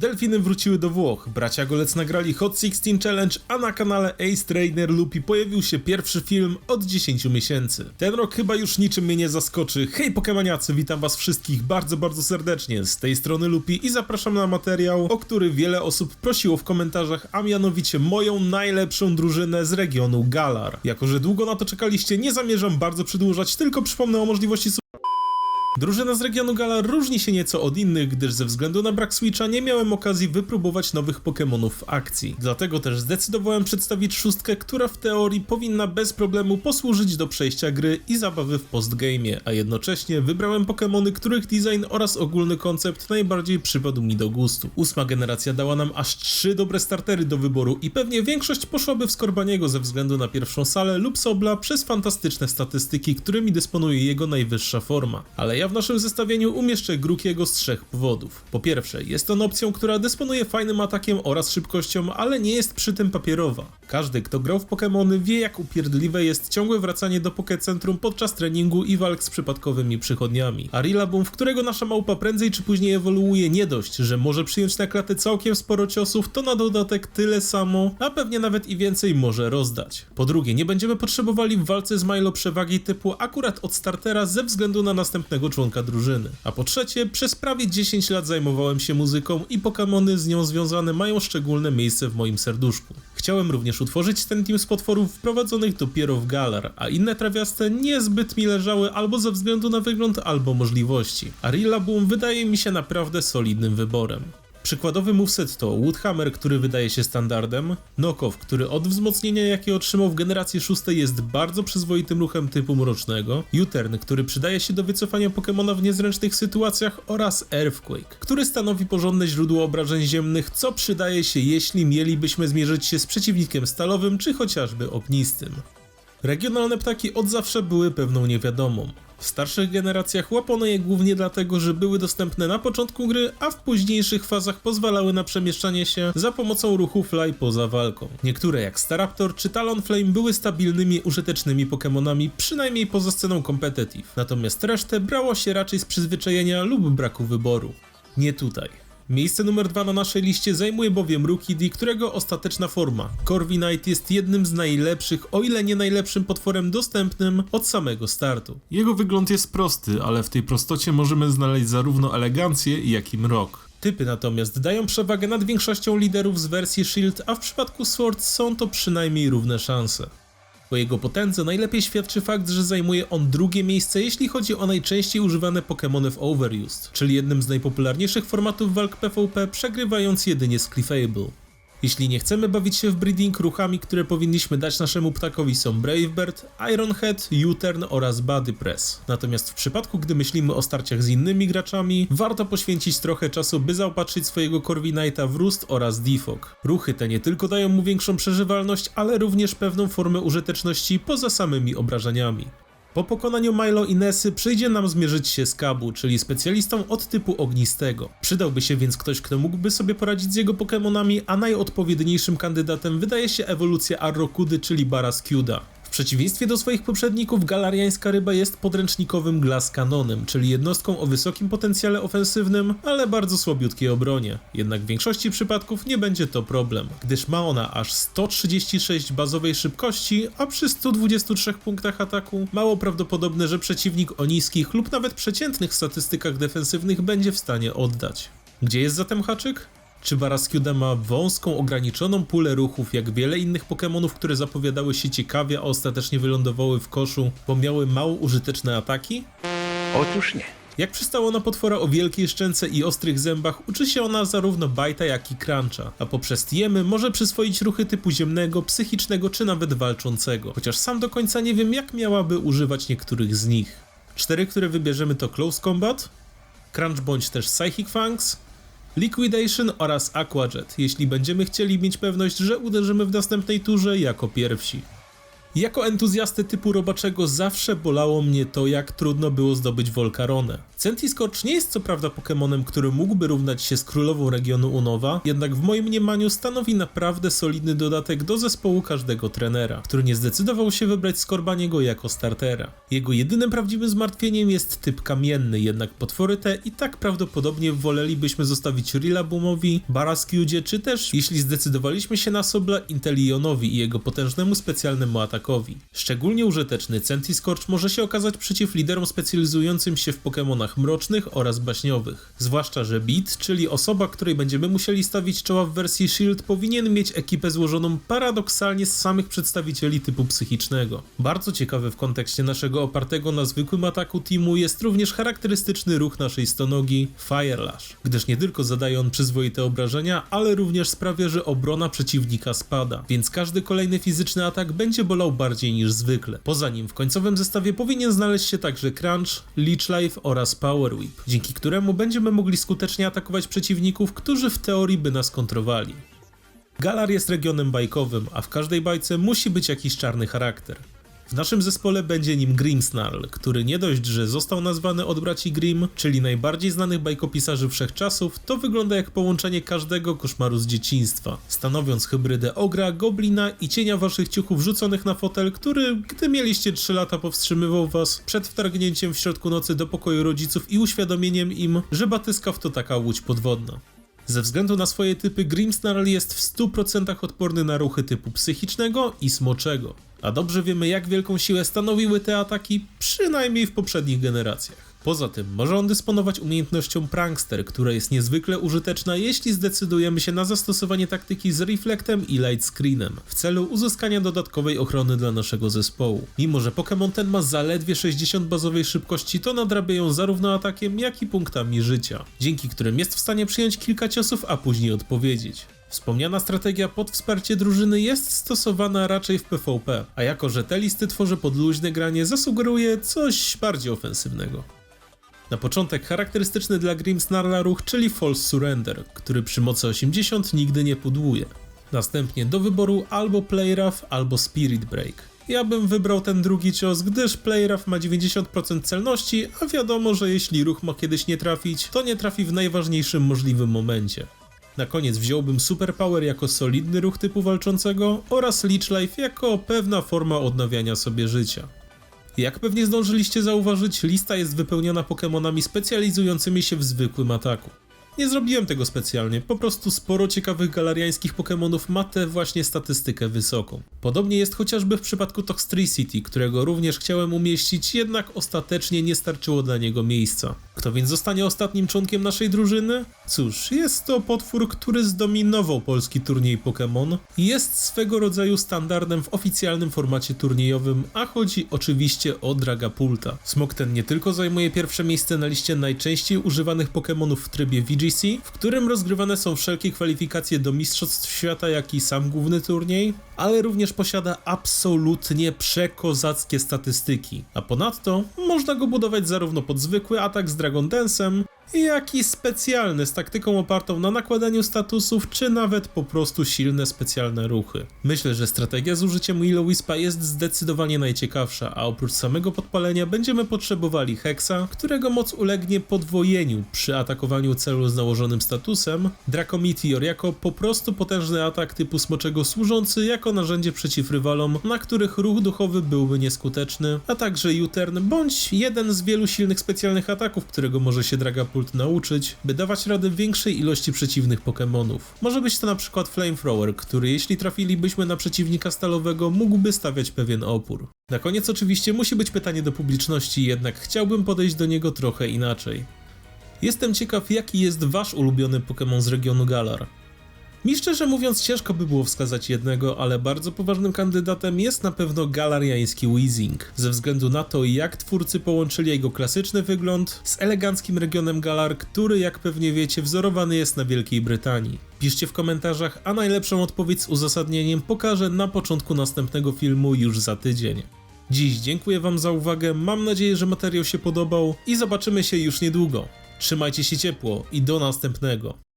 Delfiny wróciły do Włoch, bracia Golec nagrali Hot 16 Challenge, a na kanale Ace Trainer Lupi pojawił się pierwszy film od 10 miesięcy. Ten rok chyba już niczym mnie nie zaskoczy. Hej Pokemaniacy, witam was wszystkich bardzo, bardzo serdecznie. Z tej strony Lupi i zapraszam na materiał, o który wiele osób prosiło w komentarzach, a mianowicie moją najlepszą drużynę z regionu Galar. Jako, że długo na to czekaliście, nie zamierzam bardzo przedłużać, tylko przypomnę o możliwości Drużyna z regionu Galar różni się nieco od innych, gdyż ze względu na brak Switcha nie miałem okazji wypróbować nowych Pokémonów w akcji. Dlatego też zdecydowałem przedstawić szóstkę, która w teorii powinna bez problemu posłużyć do przejścia gry i zabawy w postgame'ie, a jednocześnie wybrałem Pokémony, których design oraz ogólny koncept najbardziej przypadł mi do gustu. Ósma generacja dała nam aż trzy dobre startery do wyboru i pewnie większość poszłaby w Skorbaniego ze względu na pierwszą salę lub Sobla przez fantastyczne statystyki, którymi dysponuje jego najwyższa forma. Ale ja w naszym zestawieniu umieszczę Grukiego z trzech powodów. Po pierwsze, jest on opcją, która dysponuje fajnym atakiem oraz szybkością, ale nie jest przy tym papierowa. Każdy, kto grał w Pokémony wie jak upierdliwe jest ciągłe wracanie do Pokécentrum podczas treningu i walk z przypadkowymi przychodniami. A Rillaboom, w którego nasza małpa prędzej czy później ewoluuje nie dość, że może przyjąć na klatę całkiem sporo ciosów, to na dodatek tyle samo, a pewnie nawet i więcej może rozdać. Po drugie, nie będziemy potrzebowali w walce z Milo przewagi typu akurat od startera ze względu na następnego członka drużyny. A po trzecie, przez prawie 10 lat zajmowałem się muzyką i Pokémony z nią związane mają szczególne miejsce w moim serduszku. Chciałem również utworzyć ten team z potworów wprowadzonych dopiero w Galar, a inne trawiaste niezbyt mi leżały albo ze względu na wygląd, albo możliwości. A Rillaboom wydaje mi się naprawdę solidnym wyborem. Przykładowy moveset to Woodhammer, który wydaje się standardem, Knockoff, który od wzmocnienia jakie otrzymał w generacji 6 jest bardzo przyzwoitym ruchem typu mrocznego, U-turn, który przydaje się do wycofania Pokemona w niezręcznych sytuacjach oraz Earthquake, który stanowi porządne źródło obrażeń ziemnych, co przydaje się jeśli mielibyśmy zmierzyć się z przeciwnikiem stalowym czy chociażby ognistym. Regionalne ptaki od zawsze były pewną niewiadomą. W starszych generacjach łapano je głównie dlatego, że były dostępne na początku gry, a w późniejszych fazach pozwalały na przemieszczanie się za pomocą ruchu fly poza walką. Niektóre jak Staraptor czy Talonflame były stabilnymi, użytecznymi Pokémonami, przynajmniej poza sceną competitive, natomiast resztę brało się raczej z przyzwyczajenia lub braku wyboru. Nie tutaj. Miejsce numer dwa na naszej liście zajmuje bowiem Rukidi, którego ostateczna forma. Corviknight jest jednym z najlepszych, o ile nie najlepszym potworem dostępnym od samego startu. Jego wygląd jest prosty, ale w tej prostocie możemy znaleźć zarówno elegancję, jak i mrok. Typy natomiast dają przewagę nad większością liderów z wersji Shield, a w przypadku Sword są to przynajmniej równe szanse. O jego potędze najlepiej świadczy fakt, że zajmuje on drugie miejsce, jeśli chodzi o najczęściej używane Pokémony w Overused, czyli jednym z najpopularniejszych formatów walk PvP, przegrywając jedynie z Clefable. Jeśli nie chcemy bawić się w breeding, ruchami, które powinniśmy dać naszemu ptakowi są Bravebird, Ironhead, U-turn oraz Body Press. Natomiast w przypadku, gdy myślimy o starciach z innymi graczami, warto poświęcić trochę czasu, by zaopatrzyć swojego Corviknighta w Roost oraz Defog. Ruchy te nie tylko dają mu większą przeżywalność, ale również pewną formę użyteczności poza samymi obrażeniami. Po pokonaniu Milo i Nessy przyjdzie nam zmierzyć się z Kabu, czyli specjalistą od typu ognistego. Przydałby się więc ktoś, kto mógłby sobie poradzić z jego Pokémonami, a najodpowiedniejszym kandydatem wydaje się ewolucja Arrokudy, czyli Barascuda. W przeciwieństwie do swoich poprzedników, galariańska ryba jest podręcznikowym Glass Canonem, czyli jednostką o wysokim potencjale ofensywnym, ale bardzo słabiutkiej obronie. Jednak w większości przypadków nie będzie to problem, gdyż ma ona aż 136 bazowej szybkości, a przy 123 punktach ataku mało prawdopodobne, że przeciwnik o niskich lub nawet przeciętnych statystykach defensywnych będzie w stanie oddać. Gdzie jest zatem haczyk? Czy Barascuda ma wąską, ograniczoną pulę ruchów, jak wiele innych Pokémonów, które zapowiadały się ciekawie, a ostatecznie wylądowały w koszu, bo miały mało użyteczne ataki? Otóż nie. Jak przystało na potwora o wielkiej szczęce i ostrych zębach, uczy się ona zarówno bajta, jak i cruncha, a poprzez tiemy może przyswoić ruchy typu ziemnego, psychicznego czy nawet walczącego, chociaż sam do końca nie wiem jak miałaby używać niektórych z nich. Cztery, które wybierzemy to Close Combat, Crunch bądź też Psychic Fangs, Liquidation oraz Aquajet, jeśli będziemy chcieli mieć pewność, że uderzymy w następnej turze jako pierwsi. Jako entuzjastę typu robaczego zawsze bolało mnie to, jak trudno było zdobyć Volcaronę. Centiskorch nie jest co prawda Pokemonem, który mógłby równać się z królową regionu Unowa, jednak w moim mniemaniu stanowi naprawdę solidny dodatek do zespołu każdego trenera, który nie zdecydował się wybrać Skorbaniego jako startera. Jego jedynym prawdziwym zmartwieniem jest typ kamienny, jednak potwory te i tak prawdopodobnie wolelibyśmy zostawić Rillabumowi, Baraskiudzie, czy też, jeśli zdecydowaliśmy się na Sobla, Intelionowi i jego potężnemu specjalnemu atakowi. Szczególnie użyteczny Centiskorch może się okazać przeciw liderom specjalizującym się w Pokemonach mrocznych oraz baśniowych. Zwłaszcza, że Beat, czyli osoba, której będziemy musieli stawić czoła w wersji Shield, powinien mieć ekipę złożoną paradoksalnie z samych przedstawicieli typu psychicznego. Bardzo ciekawy w kontekście naszego opartego na zwykłym ataku teamu jest również charakterystyczny ruch naszej stonogi Fire Lash, gdyż nie tylko zadaje on przyzwoite obrażenia, ale również sprawia, że obrona przeciwnika spada, więc każdy kolejny fizyczny atak będzie bolał bardziej niż zwykle. Poza nim w końcowym zestawie powinien znaleźć się także Crunch, Leech Life oraz Power Whip, dzięki któremu będziemy mogli skutecznie atakować przeciwników, którzy w teorii by nas kontrowali. Galar jest regionem bajkowym, a w każdej bajce musi być jakiś czarny charakter. W naszym zespole będzie nim Grimsnarl, który nie dość, że został nazwany od braci Grimm, czyli najbardziej znanych bajkopisarzy wszechczasów, to wygląda jak połączenie każdego koszmaru z dzieciństwa, stanowiąc hybrydę ogra, goblina i cienia waszych ciuchów rzuconych na fotel, który, gdy mieliście 3 lata, powstrzymywał was przed wtargnięciem w środku nocy do pokoju rodziców i uświadomieniem im, że batyskaw to taka łódź podwodna. Ze względu na swoje typy, Grimsnarl jest w 100% odporny na ruchy typu psychicznego i smoczego. A dobrze wiemy, jak wielką siłę stanowiły te ataki, przynajmniej w poprzednich generacjach. Poza tym, może on dysponować umiejętnością Prankster, która jest niezwykle użyteczna, jeśli zdecydujemy się na zastosowanie taktyki z Reflectem i Light Screenem, w celu uzyskania dodatkowej ochrony dla naszego zespołu. Mimo, że Pokémon ten ma zaledwie 60 bazowej szybkości, to nadrabia ją zarówno atakiem, jak i punktami życia, dzięki którym jest w stanie przyjąć kilka ciosów, a później odpowiedzieć. Wspomniana strategia pod wsparcie drużyny jest stosowana raczej w PvP, a jako że te listy tworzy podluźne granie, zasugeruje coś bardziej ofensywnego. Na początek charakterystyczny dla Grimsnarla ruch, czyli False Surrender, który przy mocy 80 nigdy nie pudłuje. Następnie do wyboru albo Play Rough, albo Spirit Break. Ja bym wybrał ten drugi cios, gdyż Play Rough ma 90% celności, a wiadomo, że jeśli ruch ma kiedyś nie trafić, to nie trafi w najważniejszym możliwym momencie. Na koniec wziąłbym Super Power jako solidny ruch typu walczącego oraz Leech Life jako pewna forma odnawiania sobie życia. Jak pewnie zdążyliście zauważyć, lista jest wypełniona Pokémonami specjalizującymi się w zwykłym ataku. Nie zrobiłem tego specjalnie, po prostu sporo ciekawych galariańskich Pokémonów ma tę właśnie statystykę wysoką. Podobnie jest chociażby w przypadku Toxtricity, którego również chciałem umieścić, jednak ostatecznie nie starczyło dla niego miejsca. Kto więc zostanie ostatnim członkiem naszej drużyny? Cóż, jest to potwór, który zdominował polski turniej Pokémon jest swego rodzaju standardem w oficjalnym formacie turniejowym, a chodzi oczywiście o Dragapulta. Smok ten nie tylko zajmuje pierwsze miejsce na liście najczęściej używanych Pokémonów w trybie W którym rozgrywane są wszelkie kwalifikacje do Mistrzostw Świata, jak i sam główny turniej, ale również posiada absolutnie przekozackie statystyki. A ponadto można go budować zarówno pod zwykły atak z Dragon Dance'em, jak i specjalny z taktyką opartą na nakładaniu statusów, czy nawet po prostu silne specjalne ruchy. Myślę, że strategia z użyciem Willow Wispa jest zdecydowanie najciekawsza, a oprócz samego podpalenia będziemy potrzebowali Hexa, którego moc ulegnie podwojeniu przy atakowaniu celu z nałożonym statusem, Draco Meteor jako po prostu potężny atak typu smoczego służący jako narzędzie przeciw rywalom, na których ruch duchowy byłby nieskuteczny, a także U-turn bądź jeden z wielu silnych specjalnych ataków, którego może się Dragapult nauczyć, by dawać radę większej ilości przeciwnych Pokémonów. Może być to na przykład Flamethrower, który jeśli trafilibyśmy na przeciwnika stalowego, mógłby stawiać pewien opór. Na koniec oczywiście musi być pytanie do publiczności, jednak chciałbym podejść do niego trochę inaczej. Jestem ciekaw, jaki jest wasz ulubiony Pokémon z regionu Galar. Mi szczerze mówiąc ciężko by było wskazać jednego, ale bardzo poważnym kandydatem jest na pewno galariański Weezing, ze względu na to jak twórcy połączyli jego klasyczny wygląd z eleganckim regionem Galar, który jak pewnie wiecie wzorowany jest na Wielkiej Brytanii. Piszcie w komentarzach, a najlepszą odpowiedź z uzasadnieniem pokażę na początku następnego filmu już za tydzień. Dziś dziękuję wam za uwagę, mam nadzieję, że materiał się podobał i zobaczymy się już niedługo. Trzymajcie się ciepło i do następnego.